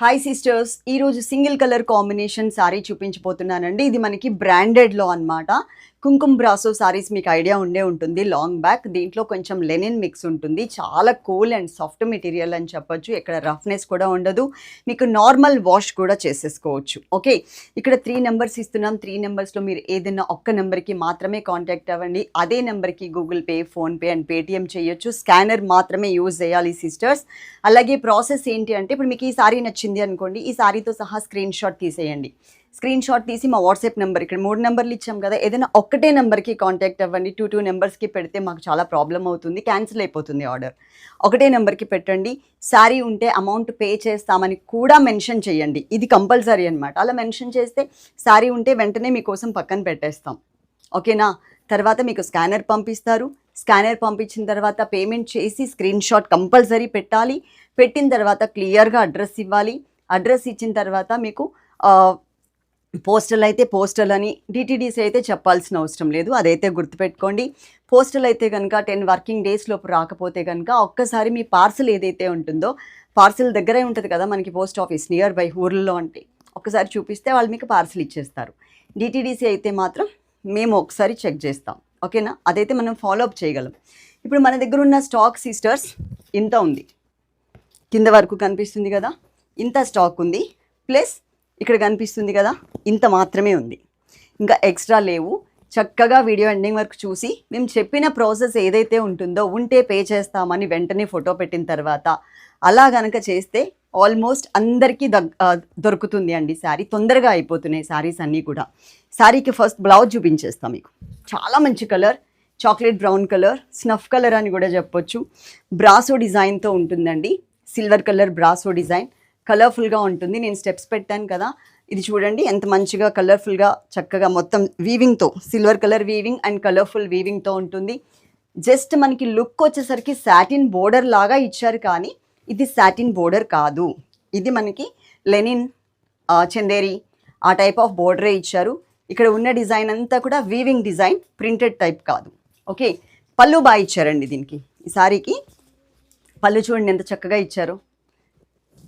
Hi sisters ఈరోజు single colour combination sari చూపించబోతున్నానండి. ఇది మనకి బ్రాండెడ్లో అన్నమాట. కుంకుమ్ బ్రాసో సారీస్ మీకు ఐడియా ఉండే ఉంటుంది లాంగ్ బ్యాక్. దీంట్లో కొంచెం లెనిన్ మిక్స్ ఉంటుంది. చాలా కూల్ అండ్ సాఫ్ట్ మెటీరియల్ అని చెప్పొచ్చు. ఇక్కడ రఫ్నెస్ కూడా ఉండదు. మీకు నార్మల్ వాష్ కూడా చేసేసుకోవచ్చు. ఓకే? ఇక్కడ త్రీ నెంబర్స్ ఇస్తున్నాం. త్రీ నెంబర్స్లో మీరు ఏదైనా ఒక్క నెంబర్కి మాత్రమే కాంటాక్ట్ అవ్వండి. అదే నెంబర్కి Google Pay PhonePe and Paytm చేయొచ్చు. స్కానర్ మాత్రమే యూజ్ చేయాలి సిస్టర్స్. అలాగే ప్రాసెస్ ఏంటి అంటే ఇప్పుడు మీకు ఈ సారీ నచ్చింది అనుకోండి. ఈ సారీతో సహా స్క్రీన్ షాట్ తీసేయండి. స్క్రీన్ షాట్ తీసి మా వాట్సాప్ నెంబర్ ఇక్కడ మూడు నెంబర్లు ఇచ్చాం కదా ఏదైనా ఒక్కటే నెంబర్కి కాంటాక్ట్ అవ్వండి. టూ టూ నెంబర్స్కి పెడితే మాకు చాలా ప్రాబ్లం అవుతుంది క్యాన్సిల్ అయిపోతుంది ఆర్డర్. ఒకటే నెంబర్కి పెట్టండి. శారీ ఉంటే అమౌంట్ పే చేస్తామని కూడా మెన్షన్ చేయండి. ఇది కంపల్సరీ అనమాట అలా మెన్షన్ చేస్తే శారీ ఉంటే వెంటనే మీకోసం పక్కన పెట్టేస్తాం. ఓకేనా? తర్వాత మీకు స్కానర్ పంపిస్తారు. స్కానర్ పంపించిన తర్వాత పేమెంట్ చేసి స్క్రీన్ షాట్ కంపల్సరీ పెట్టాలి. పెట్టిన తర్వాత క్లియర్గా అడ్రస్ ఇవ్వాలి. అడ్రస్ ఇచ్చిన తర్వాత మీకు పోస్టల్ అయితే పోస్టల్ అని డిటీడీసీ అయితే చెప్పాల్సిన అవసరం లేదు. అదైతే గుర్తుపెట్టుకోండి. పోస్టల్ అయితే కనుక టెన్ వర్కింగ్ డేస్ లోపు రాకపోతే కనుక ఒక్కసారి మీ పార్సల్ ఏదైతే ఉంటుందో పార్సల్ దగ్గరే ఉంటుంది కదా మనకి పోస్ట్ ఆఫీస్ నియర్ బై ఊర్లలో అంటే ఒకసారి చూపిస్తే వాళ్ళు మీకు పార్సల్ ఇచ్చేస్తారు. డిటీడీసీ అయితే మాత్రం మేము ఒకసారి చెక్ చేస్తాం. ఓకేనా? అదైతే మనం ఫాలో అప్ చేయగలం. ఇప్పుడు మన దగ్గర ఉన్న స్టాక్ సిస్టర్స్ ఇంత ఉంది. కింద వరకు కనిపిస్తుంది కదా? ఇంత స్టాక్ ఉంది. ప్లస్ ఇక్కడ కనిపిస్తుంది కదా ఇంత మాత్రమే ఉంది. ఇంకా ఎక్స్ట్రా లేవు. చక్కగా వీడియో ఎండింగ్ వరకు చూసి మేము చెప్పిన ప్రాసెస్ ఏదైతే ఉంటుందో ఉంటే పే చేస్తామని వెంటనే ఫోటో పెట్టిన తర్వాత అలా కనుక చేస్తే ఆల్మోస్ట్ అందరికీ దగ్ దొరుకుతుంది అండి శారీ తొందరగా అయిపోతున్నాయి శారీస్ అన్నీ కూడా. శారీకి ఫస్ట్ బ్లౌజ్ చూపించేస్తాం మీకు. చాలా మంచి colour chocolate brown colour snuff colour అని కూడా చెప్పొచ్చు. బ్రాసో డిజైన్తో ఉంటుందండి. సిల్వర్ కలర్ బ్రాసో డిజైన్ కలర్ఫుల్గా ఉంటుంది. నేను స్టెప్స్ పెట్టాను కదా. ఇది చూడండి ఎంత మంచిగా కలర్ఫుల్గా చక్కగా మొత్తం వీవింగ్తో silver colour weaving and colourful వీవింగ్తో ఉంటుంది. జస్ట్ మనకి లుక్ వచ్చేసరికి సాటిన్ బోర్డర్ లాగా ఇచ్చారు కానీ ఇది సాటిన్ బోర్డర్ కాదు. ఇది మనకి లెనిన్ చందేరి ఆ టైప్ ఆఫ్ బోర్డరే ఇచ్చారు. ఇక్కడ ఉన్న డిజైన్ అంతా కూడా వీవింగ్ డిజైన్ ప్రింటెడ్ టైప్ కాదు. ఓకే? పళ్ళు బాగా ఇచ్చారండి దీనికి. ఈ సారీకి. పళ్ళు చూడండి ఎంత చక్కగా ఇచ్చారు.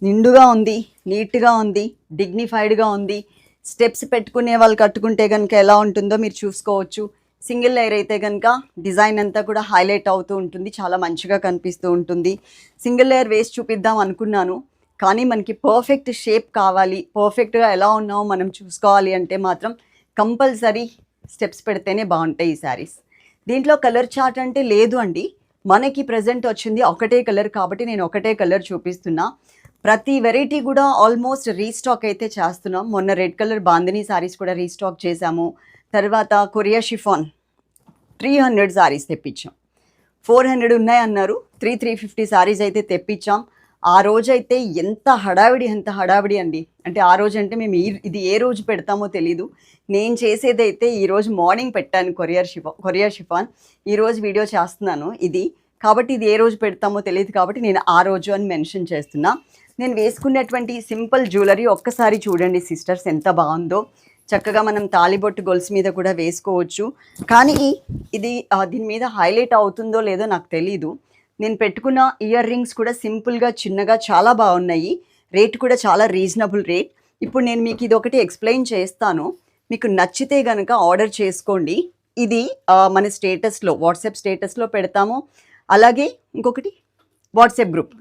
నిండుగా ఉంది నీట్గా ఉంది డిగ్నిఫైడ్గా ఉంది. స్టెప్స్ పెట్టుకునే వాళ్ళు కట్టుకుంటే కనుక ఎలా ఉంటుందో మీరు చూసుకోవచ్చు. సింగిల్ లేయర్ అయితే కనుక డిజైన్ అంతా కూడా హైలైట్ అవుతూ ఉంటుంది చాలా మంచిగా కనిపిస్తూ ఉంటుంది. సింగిల్ లేయర్ వేసి చూపిద్దాం అనుకున్నాను కానీ మనకి పర్ఫెక్ట్ షేప్ కావాలి. పర్ఫెక్ట్గా ఎలా ఉన్నామో మనం చూసుకోవాలి అంటే మాత్రం కంపల్సరీ స్టెప్స్ పెడితేనే బాగుంటాయి ఈ శారీస్ దీంట్లో కలర్ చార్ట్ అంటే లేదు అండి. మనకి ప్రజెంట్ వచ్చింది ఒకటే కలర్ కాబట్టి నేను ఒకటే కలర్ చూపిస్తున్నా. ప్రతి వెరైటీ కూడా ఆల్మోస్ట్ రీస్టాక్ అయితే చేస్తున్నాం. మొన్న రెడ్ కలర్ బాందినీ శారీస్ కూడా రీస్టాక్ చేశాము. తర్వాత Korea chiffon three hundred saris తెప్పించాం. Four hundred ఉన్నాయన్నారు త్రీ త్రీ ఫిఫ్టీ శారీస్ అయితే తెప్పించాం. ఆ రోజైతే ఎంత హడావిడి ఎంత హడావిడి అండి. అంటే ఆ రోజు అంటే మేము ఇది ఏ రోజు పెడతామో తెలీదు. నేను చేసేదైతే ఈరోజు మార్నింగ్ పెట్టాను కొరియర్ షిఫా కొరియర్ షిఫాన్. ఈరోజు వీడియో చేస్తున్నాను ఇది. కాబట్టి ఇది ఏ రోజు పెడతామో తెలియదు కాబట్టి నేను ఆ రోజు అని మెన్షన్ చేస్తున్నా. నేను వేసుకున్నటువంటి సింపుల్ జ్యువెలరీ ఒక్కసారి చూడండి సిస్టర్స్ ఎంత బాగుందో. చక్కగా మనం తాలిబొట్టు గొలుసు మీద కూడా వేసుకోవచ్చు. కానీ ఇది దీని మీద హైలైట్ అవుతుందో లేదో నాకు తెలీదు. నేను పెట్టుకున్న ఇయర్ రింగ్స్ కూడా సింపుల్గా చిన్నగా చాలా బాగున్నాయి. రేట్ కూడా చాలా రీజనబుల్ రేట్. ఇప్పుడు నేను మీకు ఇది ఒకటి ఎక్స్ప్లెయిన్ చేస్తాను. మీకు నచ్చితే కనుక ఆర్డర్ చేసుకోండి. ఇది మన స్టేటస్లో వాట్సాప్ స్టేటస్లో పెడతాము. అలాగే ఇంకొకటి వాట్సాప్ గ్రూప్.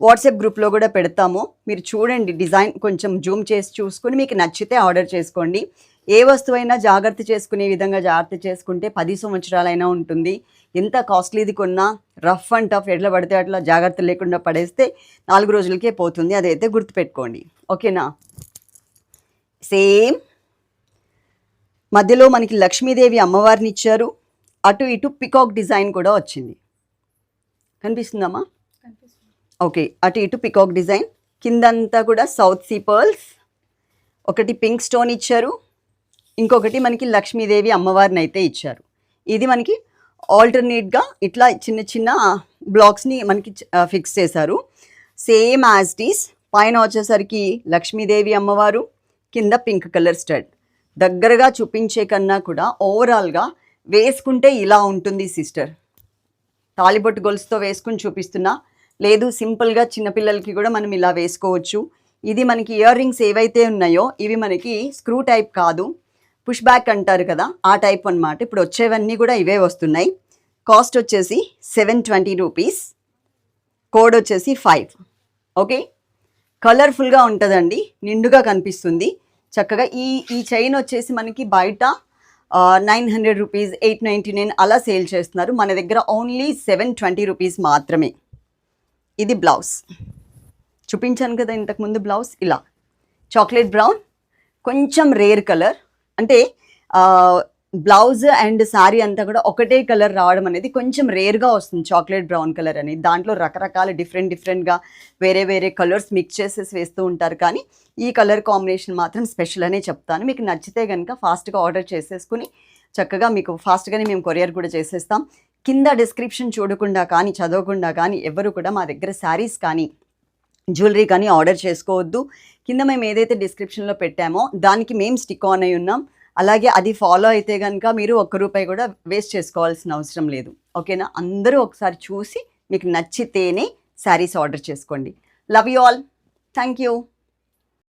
వాట్సాప్ గ్రూప్లో కూడా పెడతాము. మీరు చూడండి డిజైన్ కొంచెం జూమ్ చేసి చూసుకుని మీకు నచ్చితే ఆర్డర్ చేసుకోండి. ఏ వస్తువైనా జాగ్రత్త చేసుకునే విధంగా జాగ్రత్త చేసుకుంటే పది సంవత్సరాలైనా ఉంటుంది. ఎంత కాస్ట్లీది కొన్నా రఫ్ అండ్ టఫ్ ఎట్లా పడితే అట్లా జాగ్రత్త లేకుండా పడేస్తే నాలుగు రోజులకే పోతుంది. అదైతే గుర్తుపెట్టుకోండి. ఓకేనా? సేమ్. మధ్యలో మనకి లక్ష్మీదేవి అమ్మవారిని ఇచ్చారు. అటు ఇటు పికాక్ డిజైన్ కూడా వచ్చింది. కనిపిస్తుందమ్మా? ఓకే అటు ఇటు పికాక్ డిజైన్ కిందంతా కూడా సౌత్ సీ పర్ల్స్ ఒకటి పింక్ స్టోన్ ఇచ్చారు. ఇంకొకటి మనకి లక్ష్మీదేవి అమ్మవారిని అయితే ఇచ్చారు. ఇది మనకి ఆల్టర్నేట్గా ఇట్లా చిన్న చిన్న బ్లాక్స్ని మనకి ఫిక్స్ చేశారు. సేమ్ యాజ్ టీస్ పైన వచ్చేసరికి లక్ష్మీదేవి అమ్మవారు కింద పింక్ కలర్ స్టడ్ దగ్గరగా చూపించే కన్నా కూడా ఓవరాల్గా వేసుకుంటే ఇలా ఉంటుంది సిస్టర్ తాలిబొట్టు గొలుసుతో వేసుకుని చూపిస్తున్నా. లేదు సింపుల్గా చిన్నపిల్లలకి కూడా మనం ఇలా వేసుకోవచ్చు. ఇది మనకి ఇయర్ రింగ్స్ ఏవైతే ఉన్నాయో ఇవి మనకి స్క్రూ టైప్ కాదు. పుష్ బ్యాక్ అంటారు కదా ఆ టైప్ అన్నమాట. ఇప్పుడు వచ్చేవన్నీ కూడా ఇవే వస్తున్నాయి. కాస్ట్ వచ్చేసి సెవెన్ ట్వంటీ రూపీస్. కోడ్ వచ్చేసి ఫైవ్. ఓకే? కలర్ఫుల్గా ఉంటుందండి. నిండుగా కనిపిస్తుంది. చక్కగా ఈ ఈ చైన్ వచ్చేసి మనకి బయట nine hundred rupees eight ninety nine అలా సేల్ చేస్తున్నారు. మన దగ్గర ఓన్లీ సెవెన్ ట్వంటీ రూపీస్ మాత్రమే. ఇది బ్లౌజ్. చూపించాను కదా ఇంతకుముందు బ్లౌజ్ ఇలా. చాక్లెట్ బ్రౌన్ కొంచెం రేర్ కలర్. అంటే బ్లౌజ్ అండ్ శారీ అంతా కూడా ఒకటే కలర్ రావడం అనేది కొంచెం రేర్గా వస్తుంది చాక్లెట్ బ్రౌన్ కలర్ అనేది. దాంట్లో రకరకాల డిఫరెంట్ డిఫరెంట్గా వేరే వేరే కలర్స్ మిక్స్ చేసేసి వేస్తూ ఉంటారు. కానీ ఈ కలర్ కాంబినేషన్ మాత్రం స్పెషల్ అనే చెప్తాను. మీకు నచ్చితే కనుక ఫాస్ట్గా ఆర్డర్ చేసేసుకుని చక్కగా మీకు ఫాస్ట్గానే మేము కొరియర్ కూడా చేసేస్తాం. కింద డిస్క్రిప్షన్ చూడకుండా కానీ చదవకుండా కానీ ఎవరు కూడా మా దగ్గర శారీస్ కానీ జ్యువెలరీ కానీ ఆర్డర్ చేసుకోవద్దు. కింద మేము ఏదైతే డిస్క్రిప్షన్లో పెట్టామో దానికి మేము స్టిక్ ఆన్ అయి ఉన్నాం. అలాగే అది ఫాలో అయితే కనుక మీరు ఒక్క రూపాయి కూడా వేస్ట్ చేసుకోవాల్సిన అవసరం లేదు. ఓకేనా అందరూ ఒకసారి చూసి మీకు నచ్చితేనే శారీస్ ఆర్డర్ చేసుకోండి. Love you all thank you